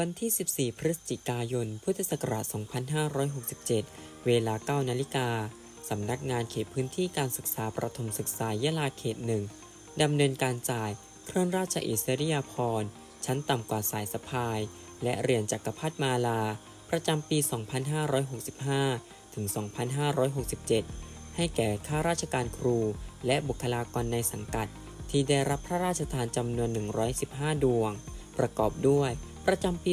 วันที่ 14 พฤศจิกายน พุทธศักราช 2567 เวลา 9 นาฬิกา สำนักงานเขตพื้นที่การศึกษาประถมศึกษายะลาเขตหนึ่งดำเนินการจ่ายเครื่องราชอิสริยาภรณ์ ชั้นต่ำกว่าสายสะพาย และเหรียญจักรพรรดิมาลา ประจำปี 2565 ถึง 2567 ให้แก่ข้าราชการครู และบุคลากรในสังกัด ที่ได้รับพระราชทานจำนวน 115 ดวง ประกอบด้วย ประจำปี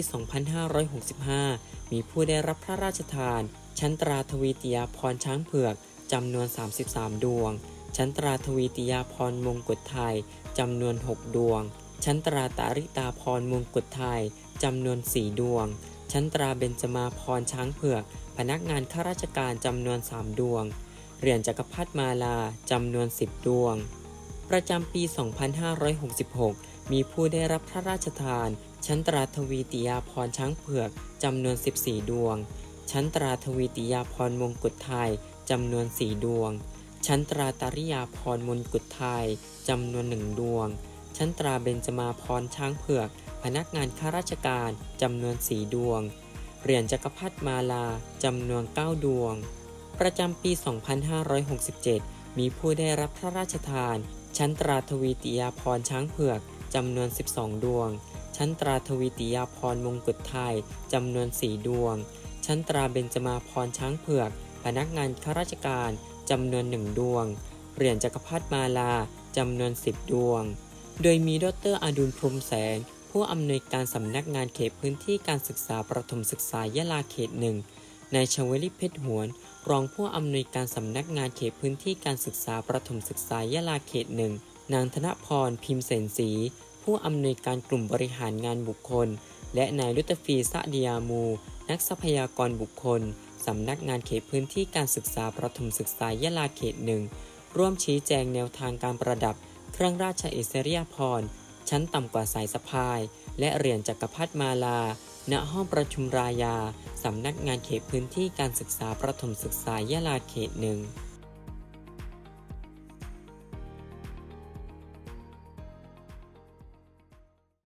2565 มีผู้ได้รับพระราชทาน ชั้นตราทวีติยาพรช้างเผือกจำนวน 33 ดวง ชั้นตราทวีติยาพรมงกุฎไทยจำนวน 6 ดวง ชั้นตราตาริตาพรมงกุฎไทยจำนวน 4 ดวง ชั้นตราเบญจมาพรช้างเผือก พนักงานข้าราชการจำนวน 3 ดวง เหรียญจักรพรรดิมาลาจำนวน 10 ดวง ประจำปี 2566 มีผู้ได้รับพระราชทาน ชั้นตราทวีติยาพรช้างเผือกจำนวน 14 ดวง ชั้นตราทวีติยาพรมงกุฎไทยจำนวน 4 ดวง ชั้นตราตาริยาพรมงกุฎไทยจำนวน1ดวง ชั้นตราเบญจมาพรช้างเผือก พนักงานข้าราชการจำนวน 4 ดวง เหรียญจักรพรรดิมาลาจำนวน 9 ดวง ประจำปี 2567 มีผู้ได้รับพระราชทาน ชั้นตราทวีติยาพรช้างเผือกจำนวน 12 ดวง ชั้นตราทวีติยาพรมงกุฎไทยจำนวน 4 ดวง ชั้นตราเบญจมาพรช้างเผือก พนักงานข้าราชการจำนวน1ดวง เหรียญจักรพรรดิมาลาจำนวน 10 ดวง โดยมีดรอดุลพรมแสง ผู้อำนวยการสำนักงานเขตพื้นที่การศึกษาประถมศึกษายะลาเขตหนึ่ง นายชวลิเพชรหวน รองผู้อำนวยการสำนักงานเขตพื้นที่การศึกษาประถมศึกษายะลาเขตหนึ่ง นางธนพรพิมพ์เสนศรีผู้อำนวยการกลุ่มบริหารงานบุคคล และนายลุตฟีสะดียามู นักทรัพยากรบุคคลสำนักงานเขตพื้นที่การศึกษาประถมศึกษายะลาเขตหนึ่งร่วมชี้แจงแนวทางการประดับ เครื่องราชอิสริยาภรณ์ ชั้นต่ำกว่าสายสะพาย และเหรียญจักรพรรดิมาลา ณ ห้องประชุมรายา สำนักงานเขตพื้นที่การศึกษาประถมศึกษายะลาเขตหนึ่ง